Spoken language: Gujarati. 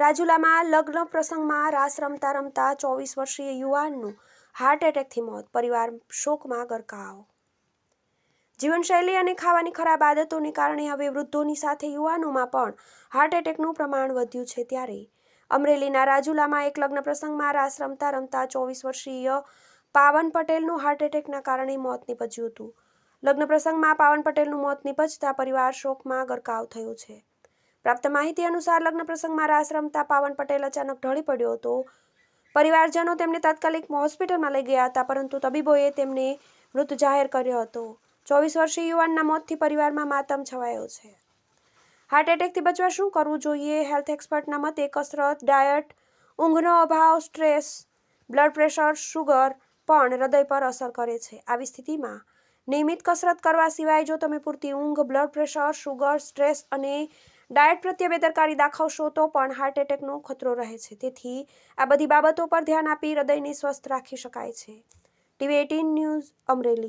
રાજુલામાં લગ્ન પ્રસંગમાં રાસ રમતા રમતા ચોવીસ વર્ષીય યુવાનનું હાર્ટ એટેકથી મોત. પરિવાર શોકમાં ગરકાવ. જીવનશૈલી અને ખાવાની ખરાબ આદતોને કારણે હવે વૃદ્ધોની સાથે યુવાનોમાં પણ હાર્ટ એટેકનું પ્રમાણ વધ્યું છે ત્યારે. અમરેલીના રાજુલામાં એક લગ્ન પ્રસંગમાં રાસ રમતા રમતા ચોવીસ વર્ષીય પાવન પટેલનું હાર્ટ એટેકના કારણે મોત નીપજ્યું હતું. લગ્ન પ્રસંગમાં પાવન પટેલનું મોત નીપજતા પરિવાર શોકમાં ગરકાવ થયો છે. પ્રાપ્ત માહિતી અનુસાર લગ્ન પ્રસંગમાં રાસ રમતા પાવન પટેલ અચાનક ઢળી પડ્યો હતો. પરિવારજનો તેમને તાત્કાલિક હોસ્પિટલમાં લઈ ગયા હતા, પરંતુ તબીબોએ તેમને મૃત જાહેર કર્યો હતો. ચોવીસ વર્ષીય યુવાનના મોતથી પરિવારમાં માતમ છવાયો છે. હાર્ટ એટેકથી બચવા શું કરવું જોઈએ? હેલ્થ એક્સપર્ટના મતે કસરત, ડાયટ, ઊંઘનો અભાવ, સ્ટ્રેસ, બ્લડ પ્રેશર, શુગર પણ હૃદય પર અસર કરે છે. આવી સ્થિતિમાં નિયમિત કસરત કરવા સિવાય જો તમે પૂરતી ઊંઘ, બ્લડ પ્રેશર, શુગર, સ્ટ્રેસ અને ડાયટ પ્રત્યે બેદરકારી દાખવશો તો પણ હાર્ટ એટેકનો ખતરો રહે છે. તેથી આ બધી બાબતો પર ધ્યાન આપી હૃદયને સ્વસ્થ રાખી શકાય છે. TV eighteen news Amreli.